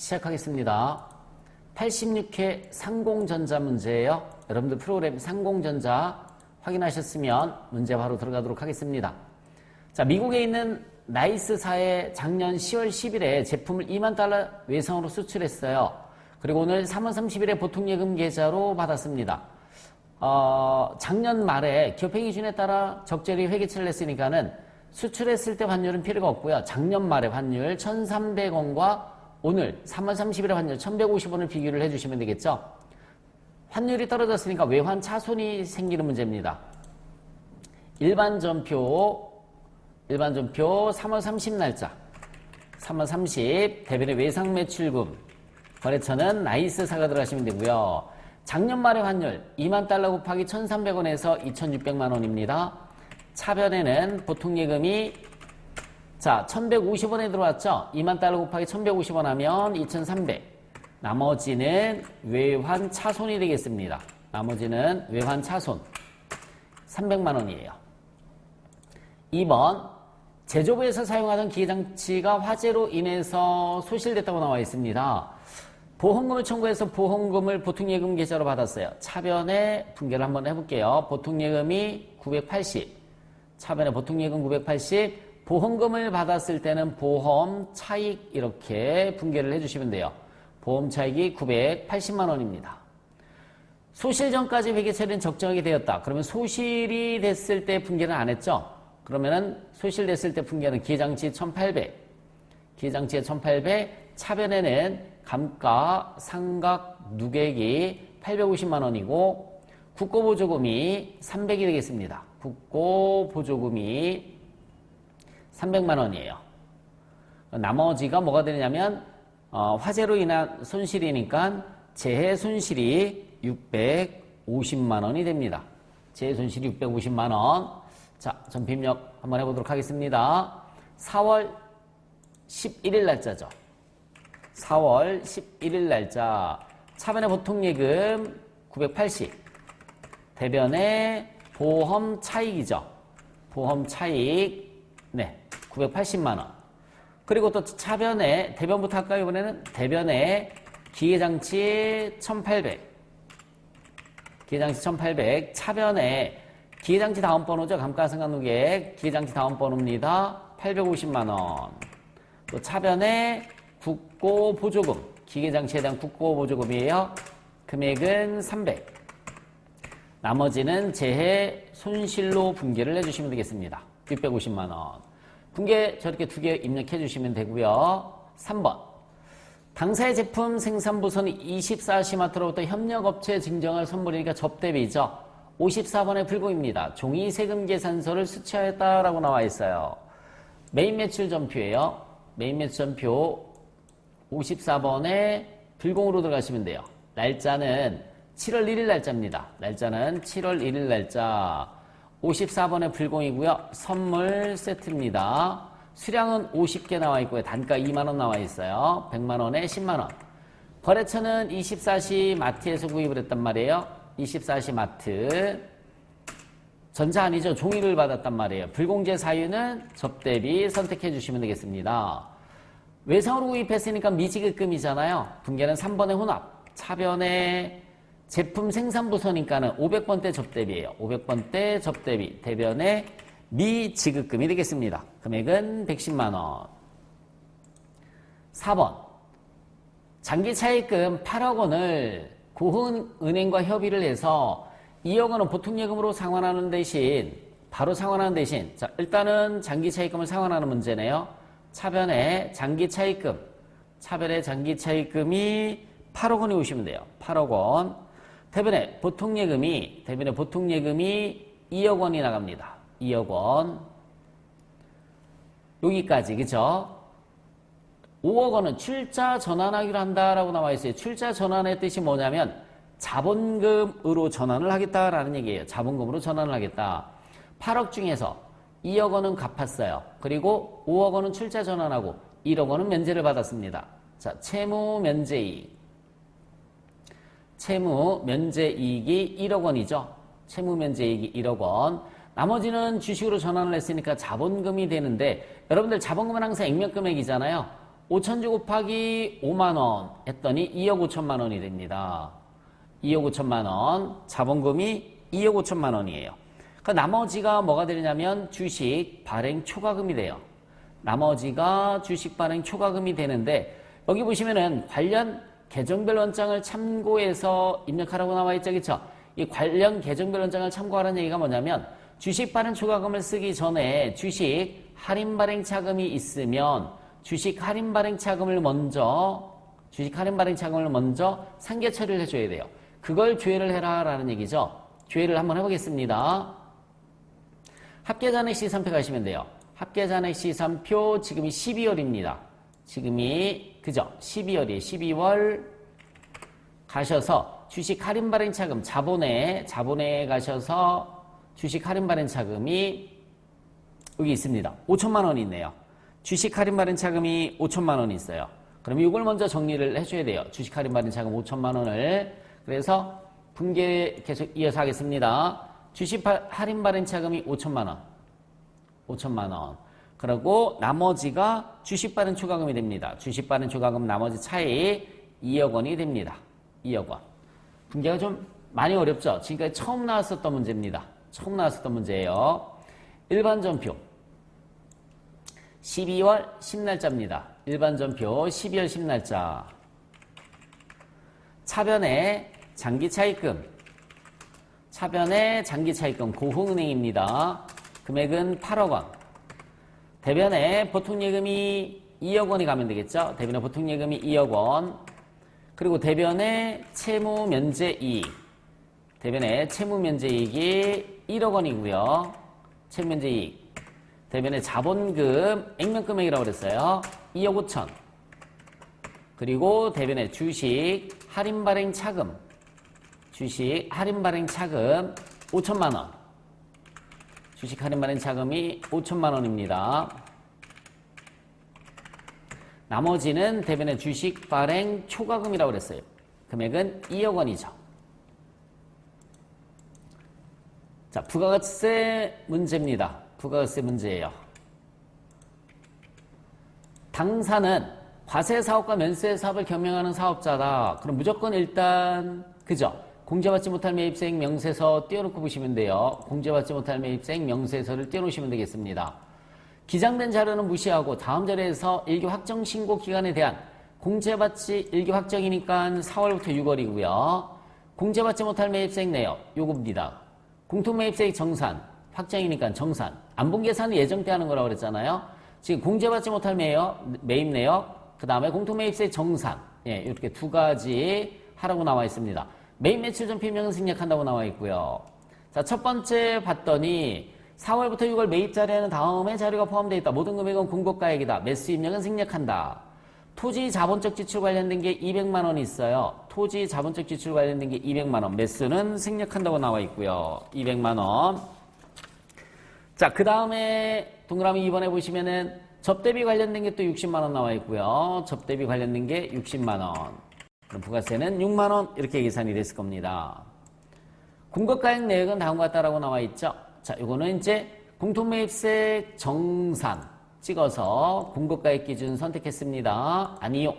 시작하겠습니다. 86회 상공전자 문제예요. 여러분들 프로그램 상공전자 확인하셨으면 문제 바로 들어가도록 하겠습니다. 자, 미국에 있는 나이스사의 작년 10월 10일에 제품을 2만 달러 외상으로 수출했어요. 그리고 오늘 3월 30일에 보통예금 계좌로 받았습니다. 어, 작년 말에 기업회 기준에 따라 적절히 회계처를 냈으니까는 수출했을 때 환율은 필요가 없고요. 작년 말에 환율 1,300원과 오늘 3월 30일에 환율 1,150원을 비교를 해주시면 되겠죠. 환율이 떨어졌으니까 외환 차손이 생기는 문제입니다. 일반 전표, 일반 전표 3월 30 날짜, 3월 30 대변의 외상 매출금, 거래처는 나이스 사가 들어가시면 되고요. 작년 말의 환율 2만 달러 곱하기 1,300원에서 2,600만 원입니다. 차변에는 보통 예금이 자 1,150원에 들어왔죠. 2만 달러 곱하기 1,150원 하면 2,300. 나머지는 외환 차손이 되겠습니다. 나머지는 외환 차손 300만 원이에요. 2번 제조부에서 사용하던 기계장치가 화재로 인해서 소실됐다고 나와 있습니다. 보험금을 청구해서 보험금을 보통예금 계좌로 받았어요. 차변에 분개를 한번 해볼게요. 보통예금이 980, 차변에 보통예금 980, 보험금을 받았을 때는 보험 차익 이렇게 분개를 해주시면 돼요. 보험 차익이 980만 원입니다. 소실 전까지 회계 처리는 적정하게 되었다. 그러면 소실이 됐을 때 분개는 안 했죠? 그러면은 소실됐을 때 분개는 기장치 1800, 기장치에 1800, 차변에는 감가, 상각, 누객이 850만 원이고 국고보조금이 300이 되겠습니다. 국고보조금이 300만 원이에요. 나머지가 뭐가 되냐면 어, 화재로 인한 손실이니까 재해 손실이 650만 원이 됩니다. 재해 손실이 650만 원. 자, 전입력 한번 해보도록 하겠습니다. 4월 11일 날짜죠. 4월 11일 날짜 차변의 보통예금 980 대변의 보험 차익이죠. 보험 차익 네 980만 원 그리고 또 차변에 대변부터 할까요 이번에는 대변에 기계장치 1800 기계장치 1800 차변에 기계장치 다음 번호죠. 감가상각누계 기계장치 다음 번호입니다. 850만 원 또 차변에 국고 보조금, 기계장치에 대한 국고 보조금이에요. 금액은 300. 나머지는 재해 손실로 분개를 해주시면 되겠습니다. 650만 원. 분개 저렇게 두 개 입력해 주시면 되고요. 3번. 당사의 제품 생산부선이 24시마트로부터 협력업체 증정할 선물이니까 접대비죠. 54번의 불공입니다. 종이 세금 계산서를 수취하였다라고 나와 있어요. 메인 매출 전표예요. 메인 매출 전표 54번에 불공으로 들어가시면 돼요. 날짜는 7월 1일 날짜입니다. 날짜는 7월 1일 날짜 54번에 불공이고요. 선물 세트입니다. 수량은 50개 나와 있고요. 단가 2만원 나와 있어요. 100만원에 10만원. 거래처는 24시 마트에서 구입을 했단 말이에요. 24시 마트. 전자 아니죠. 종이를 받았단 말이에요. 불공제 사유는 접대비 선택해 주시면 되겠습니다. 외상으로 구입했으니까 미지급금이잖아요. 분계는 3번의 혼합. 차변의 제품 생산부서니까는 500번대 접대비예요. 500번대 접대비. 대변의 미지급금이 되겠습니다. 금액은 110만원. 4번. 장기차익금 8억 원을 고흥은행과 협의를 해서 2억 원은 보통예금으로 상환하는 대신 바로 상환하는 대신 자 일단은 장기차익금을 상환하는 문제네요. 차변에 장기차익금 차변에 장기차익금이 8억 원이 오시면 돼요. 8억 원. 대변에 보통 예금이 대변에 보통 예금이 2억 원이 나갑니다. 2억 원. 여기까지 그죠? 5억 원은 출자 전환하기로 한다라고 나와 있어요. 출자 전환의 뜻이 뭐냐면 자본금으로 전환을 하겠다라는 얘기예요. 자본금으로 전환을 하겠다. 8억 중에서 2억 원은 갚았어요. 그리고 5억 원은 출자 전환하고 1억 원은 면제를 받았습니다. 자, 채무 면제이익. 채무 면제이익이 1억 원이죠. 채무 면제이익이 1억 원. 나머지는 주식으로 전환을 했으니까 자본금이 되는데 여러분들 자본금은 항상 액면금액이잖아요. 5천 주 곱하기 5만 원 했더니 2억 5천만 원이 됩니다. 2억 5천만 원. 자본금이 2억 5천만 원이에요. 그 나머지가 뭐가 되냐면 주식 발행 초과금이 돼요. 나머지가 주식 발행 초과금이 되는데 여기 보시면은 관련 계정별 원장을 참고해서 입력하라고 나와 있죠. 그렇죠? 이 관련 계정별 원장을 참고하라는 얘기가 뭐냐면 주식 발행 초과금을 쓰기 전에 주식 할인 발행 차금이 있으면 주식 할인 발행 차금을 먼저 주식 할인 발행 차금을 먼저 상계 처리를 해줘야 돼요. 그걸 조회를 해라라는 얘기죠. 조회를 한번 해보겠습니다. 합계잔액 시산표 가시면 돼요. 합계잔액 시산표 지금이 12월입니다. 지금이 그죠? 12월이에요. 12월 가셔서 주식 할인 발행 차금 자본에 자본에 가셔서 주식 할인 발행 차금이 여기 있습니다. 5천만 원이 있네요. 주식 할인 발행 차금이 5천만 원이 있어요. 그럼 이걸 먼저 정리를 해줘야 돼요. 주식 할인 발행 차금 5천만 원을 그래서 분계 계속 이어서 하겠습니다. 주식 할인 발행 차금이 5천만 원. 5천만 원. 그리고 나머지가 주식 발행 초과금이 됩니다. 주식 발행 초과금 나머지 차이 2억 원이 됩니다. 2억 원. 분계가 좀 많이 어렵죠? 지금까지 처음 나왔었던 문제입니다. 처음 나왔었던 문제예요. 일반 전표. 12월 10날짜입니다. 일반 전표 12월 10날짜. 차변의 장기 차입금. 차변의 장기 차입금 고흥은행입니다. 금액은 8억 원. 대변에 보통 예금이 2억 원이 가면 되겠죠? 대변에 보통 예금이 2억 원. 그리고 대변에 채무 면제 이익. 대변에 채무 면제 이익이 1억 원이고요. 채무 면제 이익. 대변에 자본금 액면 금액이라고 그랬어요. 2억 5천. 그리고 대변에 주식 할인 발행 차금. 주식 할인 발행 차금 5천만 원. 주식 할인 발행 차금이 5천만 원입니다. 나머지는 대변의 주식 발행 초과금이라고 그랬어요. 금액은 2억 원이죠. 자, 부가가치세 문제입니다. 부가가치세 문제예요. 당사는 과세 사업과 면세 사업을 경영하는 사업자다. 그럼 무조건 일단 그죠? 공제받지 못할 매입세액 명세서 띄워놓고 보시면 돼요. 공제받지 못할 매입세액 명세서를 띄워놓으시면 되겠습니다. 기장된 자료는 무시하고 다음 자료에서 일기 확정 신고 기간에 대한 공제받지 일기 확정이니까 4월부터 6월이고요. 공제받지 못할 매입세액 내역 요겁니다. 공통매입세액 정산 확정이니까 정산 안본 계산은 예정 때 하는 거라고 그랬잖아요. 지금 공제받지 못할 매입 내역 그 다음에 공통매입세액 정산 예, 이렇게 두 가지 하라고 나와 있습니다. 매입 매출 전표명은 생략한다고 나와 있고요. 자, 첫 번째 봤더니 4월부터 6월 매입 자료에는 다음의 자료가 포함되어 있다. 모든 금액은 공고가액이다. 매수 입력은 생략한다. 토지 자본적 지출 관련된 게 200만 원이 있어요. 토지 자본적 지출 관련된 게 200만 원. 매수는 생략한다고 나와 있고요. 200만 원. 자, 그 다음에 동그라미 2번에 보시면은 접대비 관련된 게 또 60만 원 나와 있고요. 접대비 관련된 게 60만 원. 그럼 부가세는 6만 원 이렇게 계산이 됐을 겁니다. 공급가액 내역은 다음과 같다라고 나와 있죠. 자, 이거는 이제 공통매입세 정산 찍어서 공급가액 기준 선택했습니다. 아니요.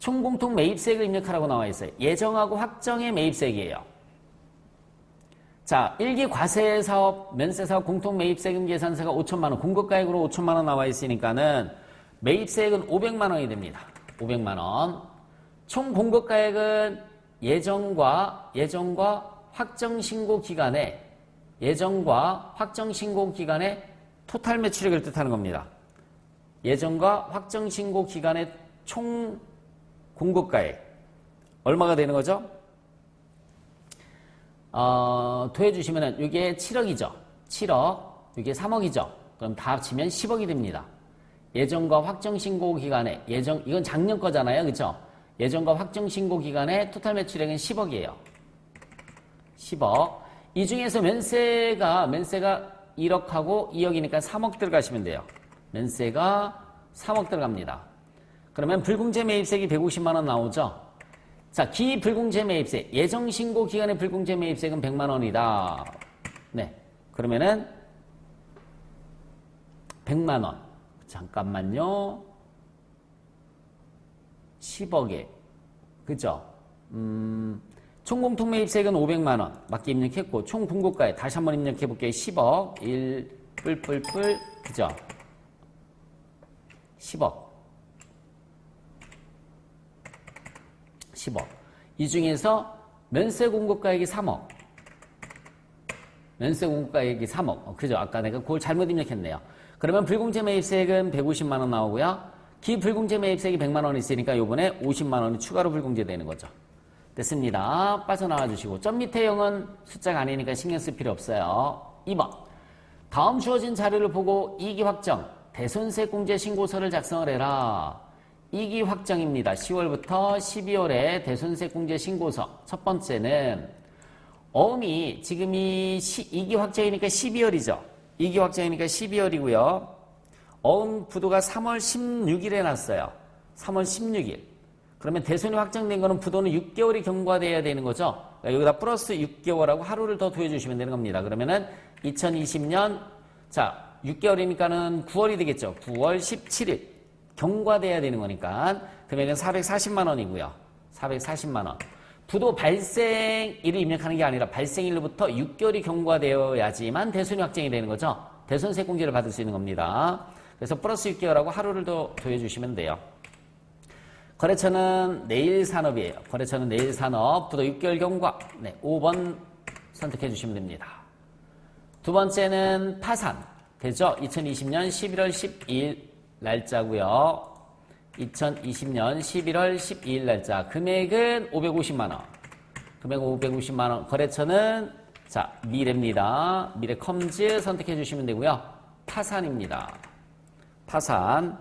총공통 매입세액을 입력하라고 나와 있어요. 예정하고 확정의 매입세액이에요. 자, 일기 과세 사업, 면세 사업 공통 매입 세금 계산세가 5천만 원, 공급가액으로 5천만 원 나와 있으니까는 매입 세액은 500만 원이 됩니다. 500만 원. 총 공급가액은 예정과 예정과 확정 신고 기간에 예정과 확정 신고 기간에 토탈 매출액을 뜻하는 겁니다. 예정과 확정 신고 기간의 총 공급가액 얼마가 되는 거죠? 어, 더해 주시면은 이게 7억이죠. 7억, 이게 3억이죠. 그럼 다 합치면 10억이 됩니다. 예정과 확정 신고 기간에 예정 이건 작년 거잖아요, 그렇죠? 예정과 확정 신고 기간에 토탈 매출액은 10억이에요. 10억. 이 중에서 면세가 면세가 1억하고 2억이니까 3억 들어가시면 돼요. 면세가 3억 들어갑니다. 그러면 불공제 매입세액이 150만 원 나오죠. 자, 기불공제 매입세 예정 신고 기간의 불공제 매입세액은 100만 원이다. 네. 그러면은 100만 원. 잠깐만요. 10억에 그죠? 음, 총 공통 매입세액은 500만 원 맞게 입력했고 총 분고가에 다시 한번 입력해 볼게요. 10억 1 뿔뿔뿔 그죠? 10억 10억 이 중에서 면세 공고가액이 3억 면세 공고가액이 3억 어, 그죠? 아까 내가 그걸 잘못 입력했네요. 그러면 불공제 매입세액은 150만 원 나오고요. 기불공제 매입세액이 100만 원 있으니까 요번에 50만 원이 추가로 불공제 되는 거죠. 됐습니다. 빠져나와 주시고 점 밑에 0은 숫자가 아니니까 신경 쓸 필요 없어요. 2번 다음 주어진 자료를 보고 이기 확정 대손세 공제 신고서를 작성을 해라. 이기 확정입니다. 10월부터 12월에 대손세 공제 신고서 첫 번째는 어음이 지금이 시, 이기 확정이니까 12월이죠. 이기 확정이니까 12월이고요. 어음 부도가 3월 16일에 났어요. 3월 16일. 그러면 대손이 확정된 거는 부도는 6개월이 경과돼야 되는 거죠. 그러니까 여기다 플러스 6개월하고 하루를 더 더해주시면 되는 겁니다. 그러면은 2020년 자 6개월이니까는 9월이 되겠죠. 9월 17일 경과돼야 되는 거니까 금액은 440만 원이고요. 440만 원. 부도 발생일을 입력하는 게 아니라 발생일로부터 6개월이 경과되어야지만 대손이 확정이 되는 거죠. 대손 세 공제를 받을 수 있는 겁니다. 그래서 플러스 6개월하고 하루를 더 더해주시면 돼요. 거래처는 내일 산업이에요. 거래처는 내일 산업, 부도 6개월 경과. 네, 5번 선택해 주시면 됩니다. 두 번째는 파산. 되죠? 2020년 11월 12일 날짜고요. 2020년 11월 12일 날짜. 금액은 550만 원. 금액 550만 원. 거래처는 자, 미래입니다. 미래 컴즈 선택해 주시면 되고요. 파산입니다. 파산.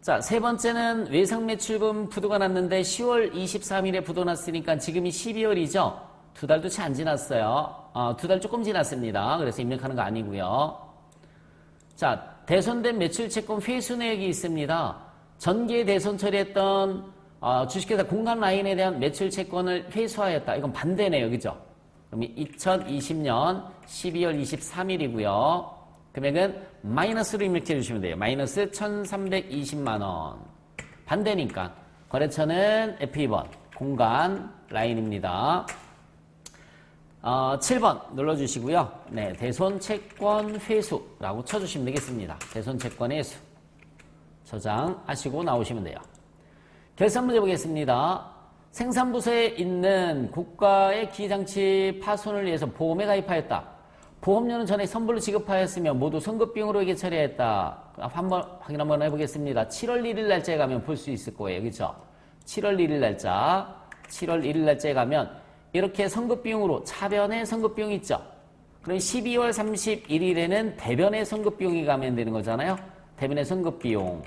자, 세 번째는 외상 매출금 부도가 났는데 10월 23일에 부도 났으니까 지금이 12월이죠. 두 달도 채 안 지났어요. 어, 두 달 조금 지났습니다. 그래서 입력하는 거 아니고요. 자, 대손된 매출 채권 회수 내역이 있습니다. 전기에 대손 처리했던 어, 주식회사 공간 라인에 대한 매출 채권을 회수하였다. 이건 반대네요. 그죠? 그럼 2020년 12월 23일이고요. 금액은 마이너스로 입력해 주시면 돼요. 마이너스 1320만원. 반대니까. 거래처는 F2번. 공간 라인입니다. 어, 7번 눌러주시고요. 네, 대손 채권 회수라고 쳐주시면 되겠습니다. 대손 채권 회수. 저장 하시고 나오시면 돼요. 결산 문제 보겠습니다. 생산부서에 있는 국가의 기장치 파손을 위해서 보험에 가입하였다. 보험료는 전에 선불로 지급하였으며 모두 선급비용으로 이게 처리했다. 한번 확인 한번 해보겠습니다. 7월 1일 날짜에 가면 볼 수 있을 거예요. 그렇죠? 7월 1일 날짜, 7월 1일 날짜에 가면 이렇게 선급비용으로 차변에 선급비용이 있죠. 그럼 12월 31일에는 대변의 선급비용이 가면 되는 거잖아요. 대변의 선급비용.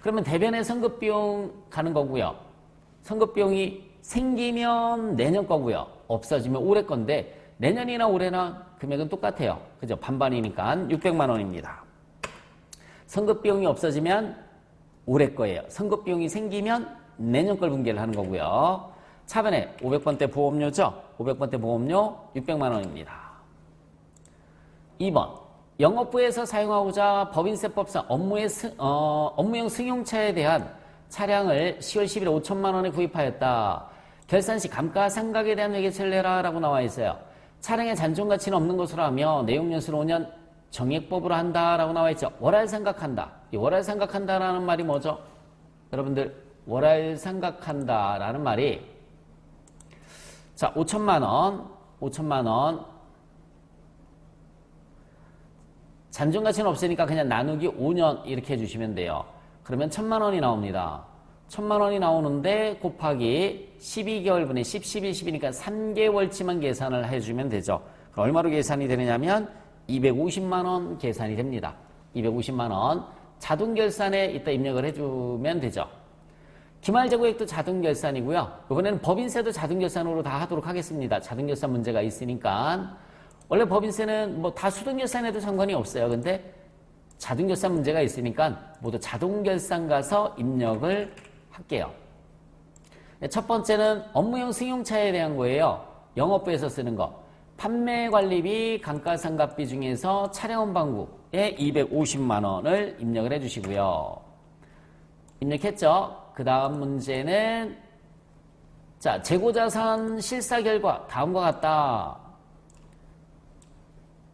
그러면 대변의 선급비용 가는 거고요. 선급비용이 생기면 내년 거고요. 없어지면 올해 건데 내년이나 올해나 금액은 똑같아요. 그죠? 반반이니까 600만 원입니다. 선급 비용이 없어지면 올해 거예요. 선급 비용이 생기면 내년 걸 분계를 하는 거고요. 차변에 500번대 보험료죠? 500번대 보험료 600만 원입니다. 2번 영업부에서 사용하고자 법인세법상 업무의 승, 어, 업무용 승용차에 대한 차량을 10월 10일에 5천만 원에 구입하였다. 결산 시 감가상각에 대한 회계세를 내라라고 나와 있어요. 차량의 잔존 가치는 없는 것으로 하며 내용 연수를 5년 정액법으로 한다라고 나와 있죠. 월할 생각한다. 이 월할 생각한다라는 말이 뭐죠? 여러분들 월할 생각한다라는 말이 자 5천만 원, 5천만 원 잔존 가치는 없으니까 그냥 나누기 5년 이렇게 해주시면 돼요. 그러면 천만 원이 나옵니다. 천만 원이 나오는데 곱하기 12개월분의 10, 11, 10이니까 3개월치만 계산을 해주면 되죠. 그럼 얼마로 계산이 되느냐면 250만 원 계산이 됩니다. 250만 원 자동 결산에 이따 입력을 해주면 되죠. 기말재고액도 자동 결산이고요. 이번에는 법인세도 자동 결산으로 다 하도록 하겠습니다. 자동 결산 문제가 있으니까 원래 법인세는 뭐 다 수동 결산해도 상관이 없어요. 근데 자동 결산 문제가 있으니까 모두 자동 결산 가서 입력을 할게요. 네, 첫 번째는 업무용 승용차에 대한 거예요. 영업부에서 쓰는 거. 판매 관리비, 감가상각비 중에서 차량 원방구에 250만 원을 입력을 해주시고요. 입력했죠? 그 다음 문제는 자, 재고자산 실사 결과 다음과 같다.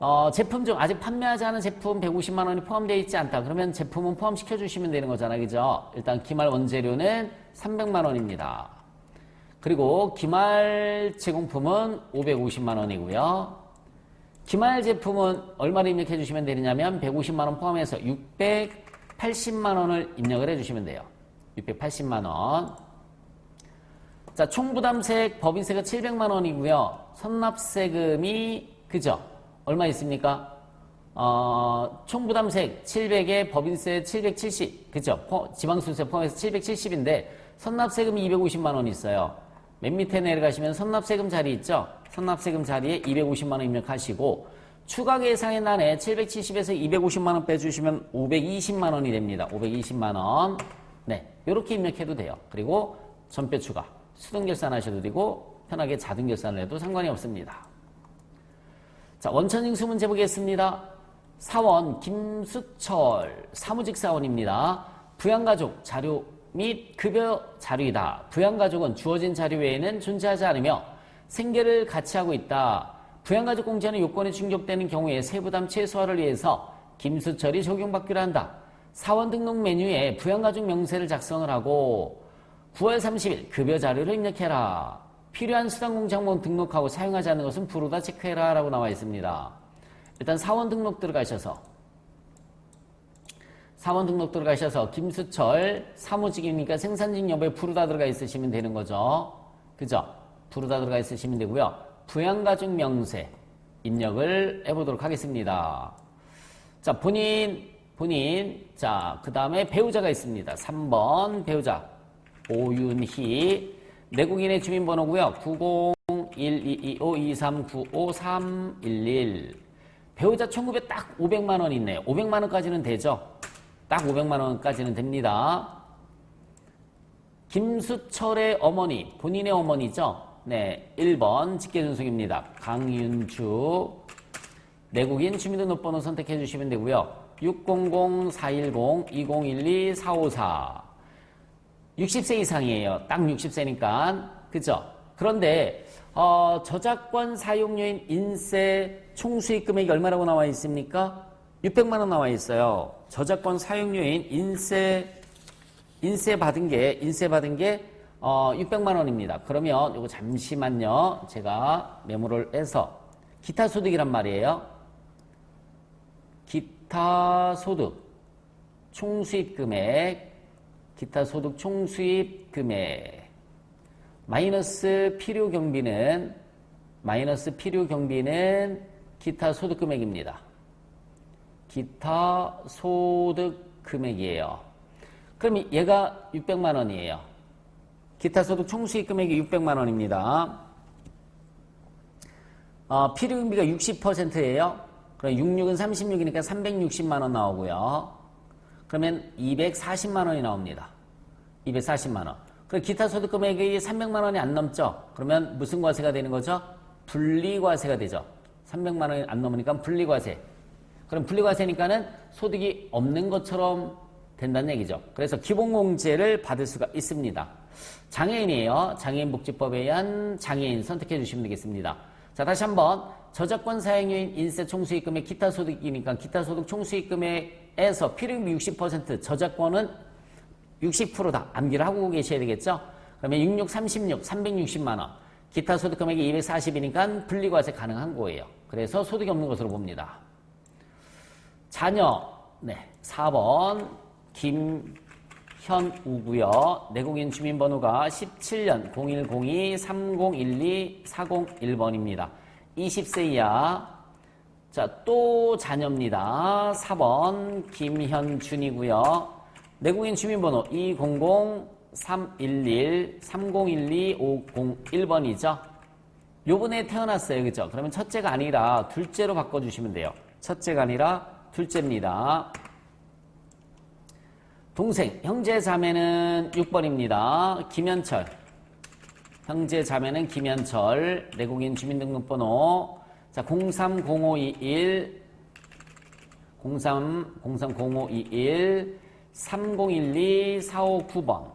어, 제품 중 아직 판매하지 않은 제품 150만 원이 포함되어 있지 않다. 그러면 제품은 포함시켜 주시면 되는 거잖아. 그죠? 일단 기말 원재료는 300만 원입니다. 그리고 기말 제공품은 550만 원이고요. 기말 제품은 얼마를 입력해 주시면 되느냐면 150만 원 포함해서 680만 원을 입력을 해 주시면 돼요. 680만 원. 자, 총부담세액 법인세가 700만 원이고요. 선납세금이 그죠? 얼마 있습니까? 어, 총부담세액 700에 법인세 770, 그죠? 포- 지방수세 포함해서 770인데 선납세금이 250만 원 있어요. 맨 밑에 내려가시면 선납세금 자리 있죠? 선납세금 자리에 250만 원 입력하시고 추가 계상의 난에 770에서 250만 원 빼주시면 520만 원이 됩니다. 520만 원. 네, 이렇게 입력해도 돼요. 그리고 전표 추가, 수등 결산하셔도 되고 편하게 자등 결산을 해도 상관이 없습니다. 자, 원천징수 문제 보겠습니다. 사원 김수철 사무직 사원입니다. 부양가족 자료 및 급여 자료이다. 부양가족은 주어진 자료 외에는 존재하지 않으며 생계를 같이 하고 있다. 부양가족 공제는 요건이 충족되는 경우에 세부담 최소화를 위해서 김수철이 적용받기로 한다. 사원 등록 메뉴에 부양가족 명세를 작성을 하고 9월 30일 급여 자료를 입력해라. 필요한 수당공장만 등록하고 사용하지 않는 것은 부르다 체크해라 라고 나와 있습니다. 일단 사원 등록 들어가셔서 사원 등록 들어가셔서 김수철 사무직이니까 생산직 여부에 부르다 들어가 있으시면 되는 거죠. 그죠? 부르다 들어가 있으시면 되고요. 부양가족 명세 입력을 해보도록 하겠습니다. 자, 본인, 본인. 자, 그 다음에 배우자가 있습니다. 3번 배우자. 오윤희. 내국인의 주민번호고요. 90122523953111. 배우자 청구비 딱 500만 원 있네요. 500만 원까지는 되죠? 딱 500만 원까지는 됩니다. 김수철의 어머니, 본인의 어머니죠? 네, 1번 직계준속입니다. 강윤주. 내국인 주민등록번호 선택해 주시면 되고요. 600-410-2012-454. 60세 이상이에요. 딱 60세니까. 그죠? 그런데, 어, 저작권 사용료인 인세 총수익 금액이 얼마라고 나와 있습니까? 600만 원 나와 있어요. 저작권 사용료인 인세, 인세 받은 게, 인세 받은 게, 어, 600만 원입니다. 그러면 이거 잠시만요. 제가 메모를 해서. 기타 소득이란 말이에요. 기타 소득 총수입 금액 기타 소득 총수입 금액 마이너스 필요 경비는 마이너스 필요 경비는 기타 소득 금액입니다. 기타 소득 금액이에요. 그럼 얘가 600만 원이에요. 기타 소득 총수입 금액이 600만 원입니다. 어, 필요 경비가 60%예요. 그럼 66은 36이니까 360만 원 나오고요. 그러면 240만 원이 나옵니다. 240만 원. 그럼 기타 소득 금액이 300만 원이 안 넘죠? 그러면 무슨 과세가 되는 거죠? 분리과세가 되죠. 300만 원이 안 넘으니까 분리과세. 그럼 분리과세니까는 소득이 없는 것처럼 된다는 얘기죠. 그래서 기본공제를 받을 수가 있습니다. 장애인이에요. 장애인복지법에 의한 장애인 선택해 주시면 되겠습니다. 자, 다시 한번 저작권 사용료인 인세 총수익금의 기타 소득이니까 기타 소득 총수익금에서 필요금이 60% 저작권은 60%다. 암기를 하고 계셔야 되겠죠? 그러면 66, 36, 360만 원. 기타 소득 금액이 240이니까 분리과세 가능한 거예요. 그래서 소득이 없는 것으로 봅니다. 자녀, 네, 4번 김현우고요. 내국인 주민번호가 17년 0102-3012-401번입니다. 20세 이하. 자, 또 자녀입니다. 4번 김현준이고요. 내국인 주민번호 200-311-3012-501번이죠. 요번에 태어났어요. 그죠? 그러면 첫째가 아니라 둘째로 바꿔주시면 돼요. 첫째가 아니라 둘째입니다. 동생, 형제 자매는 6번입니다. 김현철. 형제 자매는 김현철. 내국인 주민등록번호. 자, 030521 03 030521 3012 459번.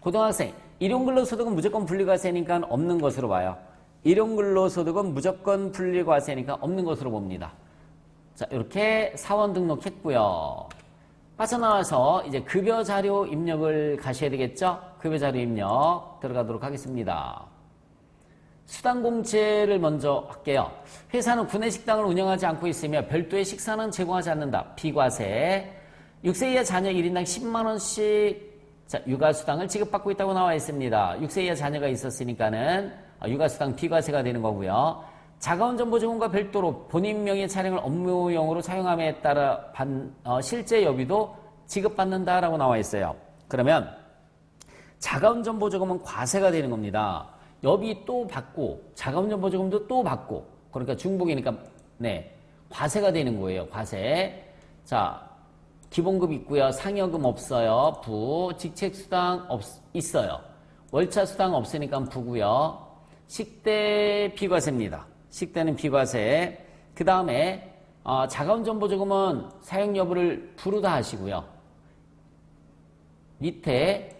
고등학생, 일용근로소득은 무조건 분리과세니까 없는 것으로 봐요. 일용근로소득은 무조건 분리과세니까 없는 것으로 봅니다. 자, 이렇게 사원 등록했고요. 빠져나와서 이제 급여 자료 입력을 가셔야 되겠죠? 급여 자료 입력 들어가도록 하겠습니다. 수당 공제를 먼저 할게요. 회사는 구내식당을 운영하지 않고 있으며 별도의 식사는 제공하지 않는다. 비과세. 6세 이하 자녀 1인당 10만 원씩 자, 육아수당을 지급받고 있다고 나와 있습니다. 6세 이하 자녀가 있었으니까는 어, 육아수당 비과세가 되는 거고요. 자가운전보조금과 별도로 본인 명의 차량을 업무용으로 사용함에 따라 반, 어, 실제 여비도 지급받는다라고 나와 있어요. 그러면 자가운전보조금은 과세가 되는 겁니다. 여비 또 받고 자가운전보조금도 또 받고 그러니까 중복이니까 네 과세가 되는 거예요. 과세. 자 기본급 있고요. 상여금 없어요. 부. 직책수당 없, 있어요. 월차수당 없으니까 부고요. 식대 비과세입니다. 식대는 비과세. 그 다음에 어, 자가운전보조금은 사용 여부를 부르다 하시고요. 밑에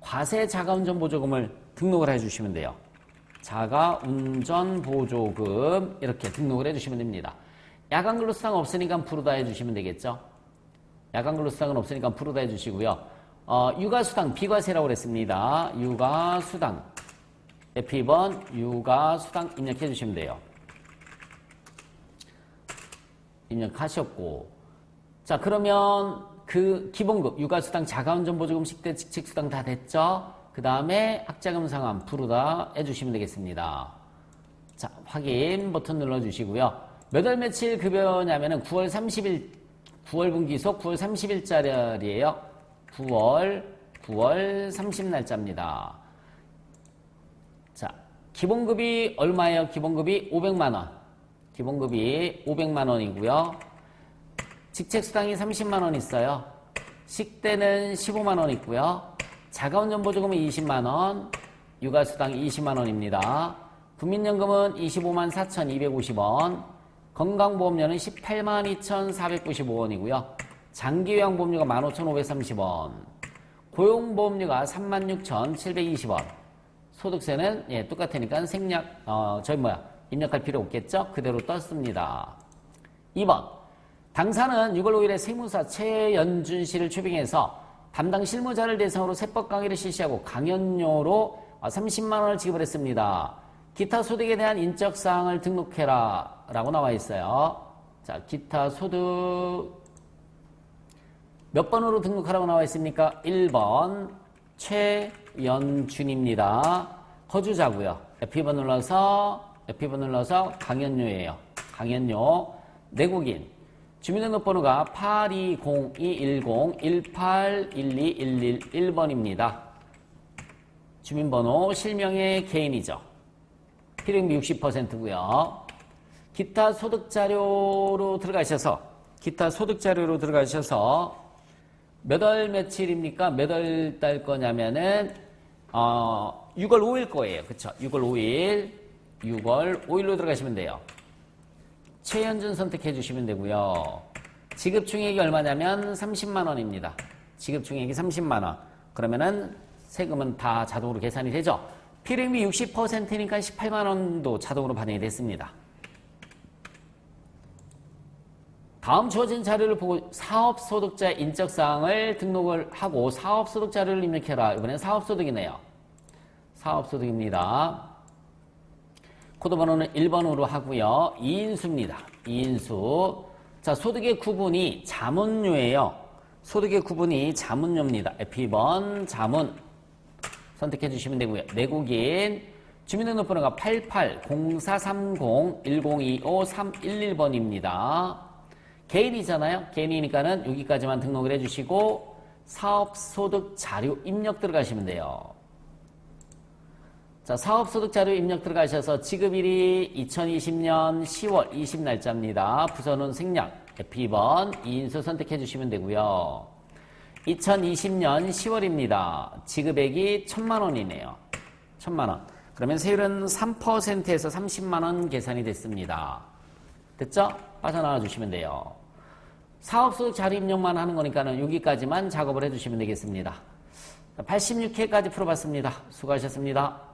과세 자가운전보조금을 등록을 해주시면 돼요. 자가운전보조금 이렇게 등록을 해주시면 됩니다. 야간근로수당 없으니까 부르다 해주시면 되겠죠. 야간근로수당은 없으니까 부르다 해주시고요. 어, 육아수당 비과세라고 그랬습니다. 육아수당 F2번 육아 수당 입력해 주시면 돼요. 입력하셨고 자 그러면 그 기본급 육아수당 자가운전보조금 식대 직책수당 다 됐죠? 그 다음에 학자금 상환 부르다 해주시면 되겠습니다. 자 확인 버튼 눌러주시고요. 몇 월 며칠 급여냐면 은 9월 30일 9월 분기 속 9월 30일짜리예요. 9월 9월 30날짜입니다. 자, 기본급이 얼마예요? 기본급이 500만 원. 기본급이 500만 원이고요. 직책수당이 30만 원 있어요. 식대는 15만 원 있고요. 자가운전보조금은 20만 원, 육아수당 20만 원입니다. 국민연금은 25만 4,250원, 건강보험료는 18만 2,495원이고요. 장기요양보험료가 15,530원, 고용보험료가 36,720원, 소득세는 예, 똑같으니까 생략, 어, 저희 뭐야, 입력할 필요 없겠죠? 그대로 떴습니다. 2번. 당사는 6월 5일에 세무사 최연준 씨를 추빙해서 담당 실무자를 대상으로 세법 강의를 실시하고 강연료로 30만 원을 지급을 했습니다. 기타 소득에 대한 인적 사항을 등록해라 라고 나와 있어요. 자, 기타 소득 몇 번으로 등록하라고 나와 있습니까? 1번 최 연준입니다. 거주자고요. F2번 눌러서 F2번 눌러서 강연료예요. 강연료 내국인 주민등록번호가 820210-181211번입니다. 주민번호 실명의 개인이죠. 필요금비 60%고요. 기타 소득 자료로 들어가셔서 기타 소득 자료로 들어가셔서 몇 월 며칠입니까? 몇 월 달 거냐면은 어, 6월 5일 거예요. 그쵸? 6월 5일 6월 5일로 들어가시면 돼요. 최현준 선택해 주시면 되고요. 지급 총액이 얼마냐면 30만 원입니다. 지급 총액이 30만 원. 그러면은 세금은 다 자동으로 계산이 되죠. 필요금이 60%니까 18만 원도 자동으로 반영이 됐습니다. 다음 주어진 자료를 보고 사업소득자 인적사항을 등록을 하고 사업소득 자료를 입력해라. 이번엔 사업소득이네요. 사업소득입니다. 코드 번호는 1번으로 하고요. 2인수입니다. 2인수. 자, 소득의 구분이 자문료예요. 소득의 구분이 자문료입니다. F2번 자문 선택해 주시면 되고요. 내국인 주민등록번호가 880430-1025-311번입니다. 개인이잖아요. 개인이니까는 여기까지만 등록을 해주시고 사업소득 자료 입력 들어가시면 돼요. 자, 사업소득 자료 입력 들어가셔서 지급일이 2020년 10월 20날짜입니다. 부서는 생략, F2번 이인수 선택해 주시면 되고요. 2020년 10월입니다. 지급액이 1000만원이네요. 1000만원. 그러면 세율은 3%에서 30만 원 계산이 됐습니다. 됐죠? 빠져나와 주시면 돼요. 사업소득 자료 입력만 하는 거니까는 여기까지만 작업을 해주시면 되겠습니다. 86회까지 풀어봤습니다. 수고하셨습니다.